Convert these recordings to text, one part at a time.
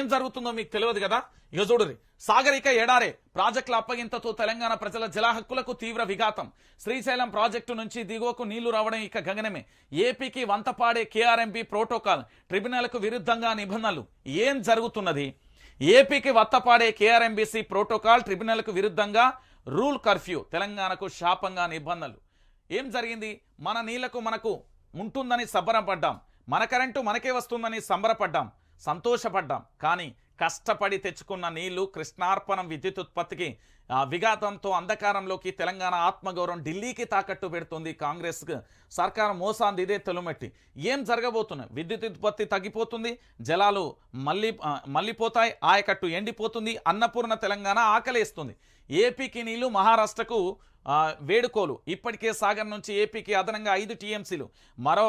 ఏం జరుగుతుందో మీకు తెలియదు కదా? ఇక చూడురి సాగరిక ఎడారే ప్రాజెక్టుల అప్పగింతతో తెలంగాణ ప్రజల జల హక్కులకు తీవ్ర విఘాతం. శ్రీశైలం ప్రాజెక్టు నుంచి దిగువకు నీళ్ళు రావడం ఇక గగనమే. ఏపీకి వంతపాడే కేఆర్ఎంపీ ప్రోటోకాల్ ట్రిబ్యునల్కు విరుద్ధంగా నిబంధనలు. ఏం జరుగుతున్నది? ఏపీకి వత్తపాడే కేఆర్ఎంబీసీ ప్రోటోకాల్ ట్రిబ్యునల్కు విరుద్ధంగా రూల్ కర్ఫ్యూ తెలంగాణకు శాపంగా నిబంధనలు. ఏం జరిగింది? మన నీళ్ళకు మనకు ఉంటుందని సంబరపడ్డాం. మన కరెంటు మనకే వస్తుందని సంబరపడ్డాం. సంతోషపడ్డాం. కానీ కష్టపడి తెచ్చుకున్న నీళ్ళు కృష్ణార్పణం విద్యుత్ ఉత్పత్తికి విఘాతంతో అంధకారంలోకి తెలంగాణ ఆత్మగౌరవం ఢిల్లీకి తాకట్టు పెడుతుంది కాంగ్రెస్ సర్కారం మోసాంది ఇదే తొలిమెట్టి. ఏం జరగబోతున్నాయి విద్యుత్ ఉత్పత్తి తగ్గిపోతుంది జలాలు మళ్ళీ మళ్ళీపోతాయి ఆయకట్టు ఎండిపోతుంది అన్నపూర్ణ తెలంగాణ ఆకలేస్తుంది. ఏపీకి నీళ్ళు మహారాష్ట్రకు వేడుకోలు. ఇప్పటికే సాగర్ నుంచి ఏపీకి అదనంగా ఐదు టీఎంసీలు. మరో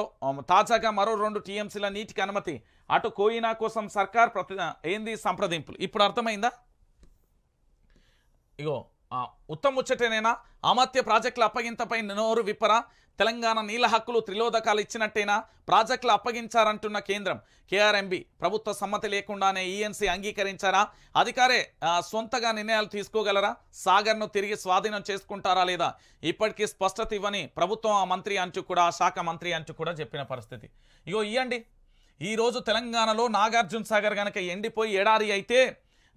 తాజాగా మరో రెండు టీఎంసీల నీటికి అనుమతి. అటు కోయినా కోసం సర్కార్ ప్రతి ఏంది సంప్రదింపులు? ఇప్పుడు అర్థమైందా? ఇగో ఉత్తమ ముచ్చటేనేనా? అమత్య ప్రాజెక్టుల అప్పగింతపై నోరు విప్పరా? తెలంగాణ నీళ్ళ హక్కులు త్రిలోదకాలు ఇచ్చినట్టేనా? ప్రాజెక్టులు అప్పగించారంటున్న కేంద్రం. కేఆర్ఎంబి ప్రభుత్వ సమ్మతి లేకుండానే ఈఎన్సీ అంగీకరించారా? అధికారే సొంతగా నిర్ణయాలు తీసుకోగలరా? సాగర్ను తిరిగి స్వాధీనం చేసుకుంటారా లేదా? ఇప్పటికీ స్పష్టత ఇవ్వని ప్రభుత్వం ఆ మంత్రి అంచు కూడా ఆ శాఖ మంత్రి అంచు కూడా చెప్పిన పరిస్థితి. ఇగో ఇయ్యండి. ఈరోజు తెలంగాణలో నాగార్జున సాగర్ గనక ఎండిపోయి ఎడారి అయితే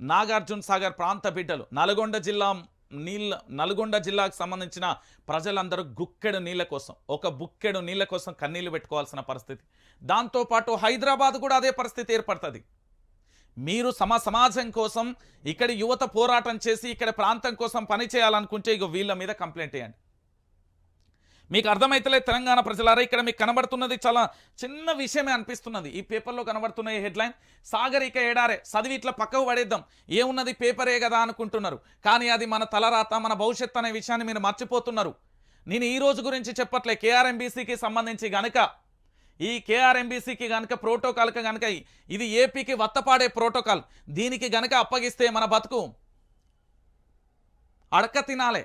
నాగార్జున సాగర్ ప్రాంత బిడ్డలు నల్గొండ జిల్లా నీళ్ళ నల్గొండ జిల్లాకు సంబంధించిన ప్రజలందరూ గుక్కెడు నీళ్ళ కోసం ఒక బుక్కెడు నీళ్ళ కోసం కన్నీళ్ళు పెట్టుకోవాల్సిన పరిస్థితి. దాంతోపాటు హైదరాబాద్ కూడా అదే పరిస్థితి ఏర్పడుతుంది. మీరు సమ సమాజం కోసం ఇక్కడ యువత పోరాటం చేసి ఇక్కడ ప్రాంతం కోసం పనిచేయాలనుకుంటే ఇక వీళ్ళ మీద కంప్లైంట్ చేయండి మీకు అర్థమైతలే తెలంగాణ ప్రజలారా ఇక్కడ మీకు కనబడుతున్నది చాలా చిన్న విషయమే అనిపిస్తున్నది. ఈ పేపర్లో కనబడుతున్న ఈ హెడ్లైన్ సాగరిక ఏడారే చదివి ఇట్లా పక్కకు పడేద్దాం. ఏమున్నది పేపరే కదా అనుకుంటున్నారు. కానీ అది మన తలరాత మన భవిష్యత్తు అనే విషయాన్ని మీరు మర్చిపోతున్నారు. నేను ఈ రోజు గురించి చెప్పట్లే కేఆర్ఎంబీసీకి సంబంధించి గనక ఈ కేఆర్ఎంబీసీకి గనక ప్రోటోకాల్కి గనక ఇది ఏపీకి వత్తపాడే ప్రోటోకాల్. దీనికి గనక అప్పగిస్తే మన బతుకు అడక తినాలే.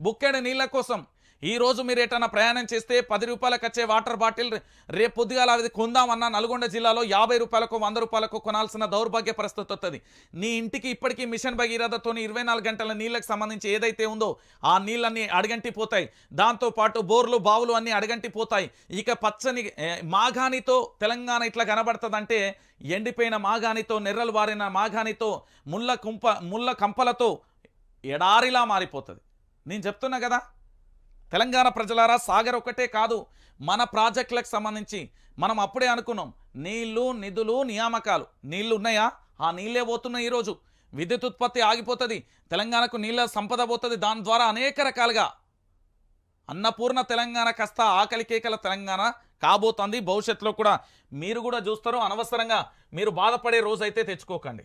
బుక్కెడు నీళ్ళ కోసం ఈ రోజు మీరు ఎటన్నా ప్రయాణం చేస్తే పది రూపాయలకు వచ్చే వాటర్ బాటిల్ రేపు పొద్దుగాల అది కొందామన్నా నల్గొండ జిల్లాలో యాభై రూపాయలకు వంద రూపాయలకు కొనాల్సిన దౌర్భాగ్య పరిస్థితి వస్తుంది నీ ఇంటికి ఇప్పటికీ మిషన్ భగీరథతోని ఇరవై నాలుగు గంటల నీళ్ళకి సంబంధించి ఏదైతే ఉందో ఆ నీళ్ళన్నీ అడగంటిపోతాయి. దాంతోపాటు బోర్లు బావులు అన్నీ అడగంటిపోతాయి. ఇక పచ్చని మాఘానితో తెలంగాణ ఇట్లా కనబడుతుందంటే ఎండిపోయిన మాఘానితో నెర్రలు వారిన మాఘానితో ముళ్ళ కుంప ముళ్ళ కంపలతో ఎడారిలా మారిపోతుంది. నేను చెప్తున్నా కదా? తెలంగాణ ప్రజలారా సాగర్ ఒకటే కాదు మన ప్రాజెక్టులకు సంబంధించి మనం అప్పుడే అనుకున్నాం నీళ్ళు నిధులు నియామకాలు. నీళ్ళు ఉన్నాయా? ఆ నీళ్ళే పోతున్నాయి ఈరోజు. విద్యుత్ ఉత్పత్తి ఆగిపోతుంది తెలంగాణకు నీళ్ళ సంపద పోతుంది దాని ద్వారా అనేక రకాలుగా. అన్నపూర్ణ తెలంగాణ కాస్త ఆకలి కేకల తెలంగాణ కాబోతుంది. భవిష్యత్తులో కూడా మీరు కూడా చూస్తారు అనవసరంగా మీరు బాధపడే రోజైతే తెచ్చుకోకండి.